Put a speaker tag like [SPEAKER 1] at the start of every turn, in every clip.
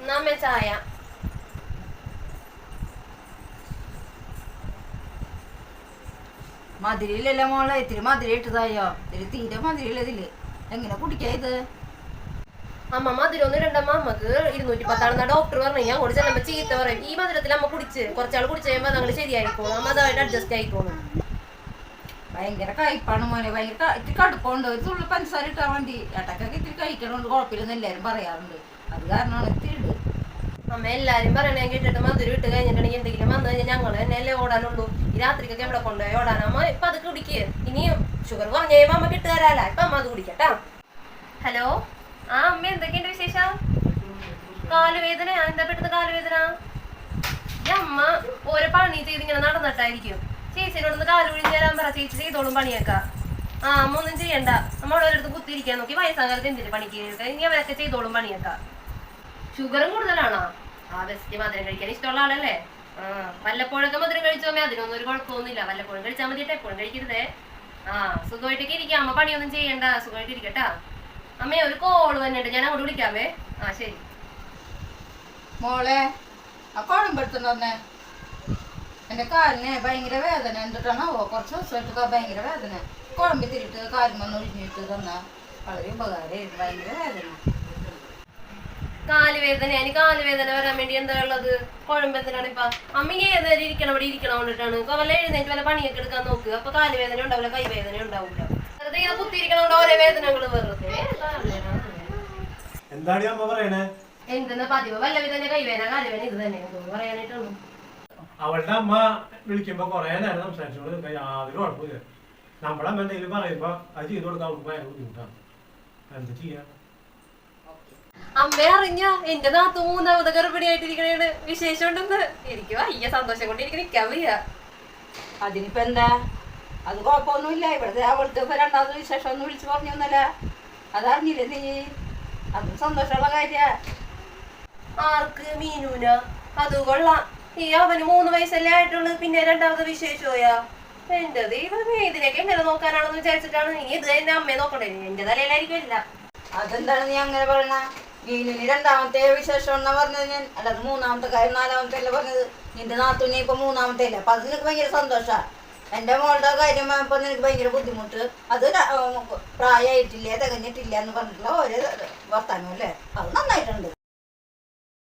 [SPEAKER 1] എന്നാ അമ്മേ ചായ.
[SPEAKER 2] മധുരയില്ലല്ലോ മോളെ ഇത്തിരി മധുര ഇട്ടതായോ? ഇത്തിരി തീരെ മധുരയില്ല ഇതിൽ. എങ്ങനെ കുടിക്കാ ഇത്?
[SPEAKER 1] അമ്മ മധുരമൊന്നും ഇടണ്ടമ്മ അമ്മയ്ക്ക് ഇരുന്നൂറ്റി പത്താണെന്ന ഡോക്ടർ പറഞ്ഞു. ഞാൻ കൂടി ചെല്ലുമ്പോ ചീത്ത പറയും. ഈ മധുരത്തിൽ അമ്മ കുടിച്ച് കുറച്ചാൾ കുടിച്ചു കഴിയുമ്പോ ഞങ്ങൾ ശരിയായിക്കോളും. അമ്മ അതായിട്ട് അഡ്ജസ്റ്റ് ആയിക്കോളും.
[SPEAKER 2] ഭയങ്കര കയ്പാണ് മോനെ. ഭയങ്കര ഇത്തിരി കടുപ്പമുണ്ട്. ഒരു തുള്ളി പഞ്ചസാര ഇട്ടാൽ വേണ്ടി ഏട്ടക്കൊക്കെ ഇത്തിരി കഴിക്കണോണ്ട് കുഴപ്പമില്ലെന്ന് എല്ലാരും പറയാറുണ്ട്. അത് കാരണമാണ് ഇത്തിരി ഇട്
[SPEAKER 1] അമ്മ എല്ലാരും പറയണേ കേട്ടിട്ട് മധുരം ഇട്ട് കഴിഞ്ഞിട്ടുണ്ടെങ്കിൽ എന്തെങ്കിലും വന്നു കഴിഞ്ഞാൽ ഞങ്ങൾ തന്നെ അല്ലേ ഓടാനുള്ളൂ. ഈ രാത്രിക്കൊക്കെ എവിടെ കൊണ്ടുപോയി ഓടാൻ. അമ്മ ഇപ്പൊ അത് കുടിക്കുക ഇനിയും ഷുഗർ പറഞ്ഞേ അമ്മ കിട്ടു തരാല ഇപ്പൊ അമ്മ അത് കുടിക്കട്ടാ ഹലോ? ആ അമ്മ എന്തൊക്കെയുണ്ട് വിശേഷം? കാലുവേദന? എന്താ പെട്ടെന്ന് കാലുവേദന? ഈ അമ്മ ഓരോ പണി ചെയ്ത് ഇങ്ങനെ നടന്നിട്ടായിരിക്കും. ചേച്ചിനോടൊന്ന് കാൽ ഒഴിഞ്ഞ് തരാൻ പറ. ചേച്ചി ചെയ്തോളും പണിയൊക്കെ. ആ അമ്മ ഒന്നും ചെയ്യണ്ട. നമ്മൾ ഓരോരുത്തർ കുത്തിയിരിക്കാൻ നോക്കി. വയസ്സാകാലത്ത് എന്തിനു പണിക്ക്? ഇനി അവരൊക്കെ ചെയ്തോളും പണിയൊക്കെ. ഷുഗറും കൂടുതലാണോ? ആ ബെസ്റ്റ് മധുരം കഴിക്കാൻ ഇഷ്ടമുള്ള ആളല്ലേ? ആ വല്ലപ്പോഴൊക്കെ മധുരം കഴിച്ചോ? അമ്മേ അതിനൊന്നും ഒരു കുഴപ്പമൊന്നുമില്ല. വല്ലപ്പോഴും കഴിച്ചാൽ മതിട്ടെ എപ്പോഴും കഴിക്കരുതേ. ആ സുഖമായിട്ടൊക്കെ ഇരിക്കാം. അമ്മ പണിയൊന്നും ചെയ്യണ്ട. സുഖമായിട്ട് ഇരിക്കട്ടാ. അമ്മേ ഒരു കോൾ വന്നിട്ട് ഞാൻ അങ്ങോട്ട് വിളിക്കാമേ ആ ശരി.
[SPEAKER 2] മോളെ എന്റെ കാലിന് ഭയങ്കര വേദന. എന്തിട്ടാണോ? കുറച്ച് ദിവസമായിട്ട് ഭയങ്കര വേദന. കുഴമ്പ് തിരിട്ട് കാലുമൊന്ന് ഒഴിഞ്ഞിട്ട് തന്ന. വളരെ ഉപകാരമായിരുന്നു ഭയങ്കര വേദന.
[SPEAKER 1] കാലുവേദന അതിന് കാലുവേദന വരാൻ വേണ്ടി എന്താ ഉള്ളത്? കുഴമ്പെന്തിനാണ് ഇപ്പൊ? അമ്മ ഇനി ഏതായാലും ഇരിക്കണം? ഇവിടെ ഇരിക്കണം കൊണ്ടിട്ടാണ് അപ്പൊ വല്ല എഴുന്നേറ്റ് വല്ല പണിയൊക്കെ എടുക്കാൻ നോക്കുക അപ്പൊ കാലുവേദന ഉണ്ടാവില്ല കൈവേദന ഉണ്ടാവില്ല. വെറുതെ ഇങ്ങനെ കുത്തിയിരിക്കണോണ്ട് ഓരോ വേദനകൾ വെറുതെ.
[SPEAKER 3] എന്താണ് അമ്മ പറയണേ?
[SPEAKER 1] എന്തെന്നാ പതിവ് വല്ലവി തന്നെ കൈവേദന കാലുവേദന ഇത് തന്നെ. പറയാനായിട്ടുള്ളൂ.
[SPEAKER 3] അവളുടെ അമ്മ വിളിക്കുമ്പോ കൊറേ നേരം സംസാരിച്ചോണ്ട് യാതൊരു കുഴപ്പമില്ല നമ്മളമ്മ എന്തെങ്കിലും പറയുമ്പോ അത് ചെയ്ത് കൊടുക്കാൻ അവൾക്ക് ഭയങ്കര ബുദ്ധിമുട്ടാണ്. എന്താ ചെയ്യാ?
[SPEAKER 1] അമ്മ അറിഞ്ഞ എന്റെ നാത്തു മൂന്നാമത് ഗർഭിണിയായിട്ടിരിക്കണേണ് വിശേഷം ഉണ്ടെന്ന് എനിക്ക് വയ്യ സന്തോഷം കൊണ്ട് എനിക്ക് നിക്കാൻ വയ്യ.
[SPEAKER 2] അതിനിപ്പോ എന്താ? അത് കുഴപ്പമൊന്നുമില്ല. ഇവിടുത്തെ അവൾക്ക് ഇപ്പൊ രണ്ടാമത് വിശേഷം ഒന്ന് വിളിച്ചു പറഞ്ഞൊന്നല്ല അതറിഞ്ഞില്ലേ നീ? അതും സന്തോഷമുള്ള കാര്യ.
[SPEAKER 1] ആർക്ക് മീനൂന? അത് കൊള്ളാം. ഈ അവന് മൂന്ന് വയസ്സല്ലേ ആയിട്ടുള്ളൂ. പിന്നെ രണ്ടാമത് വിശേഷോയാ? എന്റെ ദൈവമേ ഇതിനൊക്കെ എങ്ങനെ നോക്കാനാണെന്ന് വിചാരിച്ചിട്ടാണ്. ഇനി ഇത് എന്റെ അമ്മയെ നോക്കണ്ടേ? എന്റെ തലയിലായിരിക്കും എല്ലാം.
[SPEAKER 2] അതെന്താണ് നീ അങ്ങനെ പറയണ വീണിന് രണ്ടാമത്തെ വിശേഷം എന്നാ പറഞ്ഞത് ഞാൻ? അല്ല അത് മൂന്നാമത്തെ കാര്യം നാലാമത്തെ അല്ല പറഞ്ഞത്? നിന്റെ നാത്തൂനെ ഇപ്പൊ മൂന്നാമത്തെ അല്ല അപ്പൊ അത് നിനക്ക് ഭയങ്കര സന്തോഷാ. എന്റെ മോളുടെ കാര്യം ഇപ്പൊ നിനക്ക് ഭയങ്കര ബുദ്ധിമുട്ട്. അത് പ്രായമായിട്ടില്ല തികഞ്ഞിട്ടില്ല എന്ന് പറഞ്ഞിട്ടുള്ള ഓരോ വർത്താനം അല്ലേ? അത് നന്നായിട്ടുണ്ട്.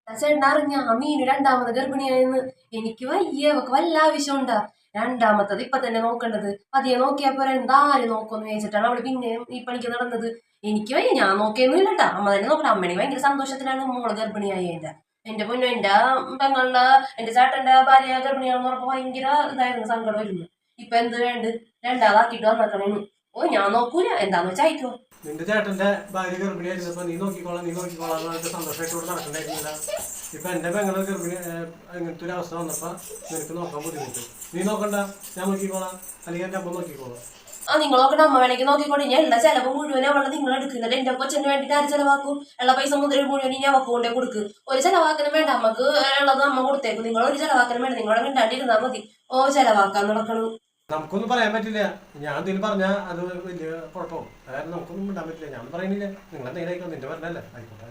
[SPEAKER 1] ചേട്ടൻ അറിഞ്ഞ ആ മീനു രണ്ടാമത് ഗർഭിണിയായെന്ന് എനിക്ക് വയ്യ അവക്ക് വല്ല ആവശ്യമുണ്ടാ. രണ്ടാമത്തത് ഇപ്പൊ തന്നെ നോക്കേണ്ടത്. പതിയെ നോക്കിയാ പോരാ എന്തായാലും നോക്കുമെന്ന് ചോദിച്ചിട്ടാണ് അവൾ പിന്നെയും ഈ പണിക്ക് നടന്നത്. എനിക്ക് വയ്യ ഞാൻ നോക്കിയൊന്നും ഇല്ലട്ടാ അമ്മ തന്നെ നോക്കണം. അമ്മണി ഭയങ്കര സന്തോഷത്തിലാണ് മോൾ ഗർഭിണിയായി എന്റെ എന്റെ പൊന്നു എന്റെ പെങ്ങളുടെ എന്റെ ചേട്ടന്റെ ഭാര്യ ഗർഭിണിയാണെന്ന് പറഞ്ഞപ്പോ ഭയങ്കര ഇതായിരുന്നു സങ്കടം വരുന്നു ഇപ്പൊ എന്ത് വേണ്ട? രണ്ടാളാക്കിട്ട് വന്നേക്കണേന്ന് ഓ ഞാൻ നോക്കൂല. എന്താന്ന് വെച്ചാ അയക്കോ?
[SPEAKER 3] നിന്റെ ചേട്ടന്റെ ഭാര്യ ഗർഭിണിയായിരുന്നപ്പോ നീ നോക്കിക്കോളാം നീ നോക്കിക്കോളാം എന്ന് പറഞ്ഞിട്ട് സന്തോഷമായിട്ട് ഇവിടെ നടക്കണ്ടായിരുന്നില്ല. ഇപ്പൊ എന്റെ പെങ്ങൾ ഗർഭിണി അങ്ങനത്തെ ഒരു അവസ്ഥ വന്നപ്പോ നിനക്ക് നോക്കാൻ ബുദ്ധിമുട്ട്. നീ നോക്കണ്ട ഞാൻ നോക്കിക്കോളാം. അല്ലെങ്കിൽ എന്റെ അമ്മ നോക്കിക്കോളാം.
[SPEAKER 1] ആ നിങ്ങൾ നോക്കണ്ട അമ്മ വേണമെങ്കിൽ നോക്കിക്കോട്ടെ ഞാൻ എല്ലാ ചെലവ് മുഴുവൻ അവളെ നിങ്ങൾ എടുക്കുന്നത്. എന്റെ കൊച്ചിന് വേണ്ടിട്ട് ആര് ചെലവാക്കും? ഉള്ള പൈസ മുതൽ മുഴുവൻ ഞാൻ അവക്ക് കൊണ്ടേ കൊടുക്ക്. ഒരു ചെലവാക്കണം വേണ്ട. അമ്മയ്ക്ക് ഉള്ളത് അമ്മ കൊടുത്തേക്കും. നിങ്ങൾ ഒരു ചെലവാക്കണം വേണ്ട. നിങ്ങളെ മിണ്ടാണ്ടിരുന്നാൽ മതി. ഓ ചെലവാക്കാൻ നടക്കണം.
[SPEAKER 3] നമുക്കൊന്നും പറയാൻ പറ്റില്ല. ഞാൻ എന്തെങ്കിലും പറഞ്ഞാൽ അത് വലിയ കുഴപ്പമാവും അതായത് നമുക്കൊന്നും മിണ്ടാൻ പറ്റില്ല. ഞാൻ പറയുന്നില്ല നിങ്ങൾ എന്തെങ്കിലും ആയിക്കോ. നിന്റെ പറഞ്ഞല്ലേ ആയിക്കോട്ടെ.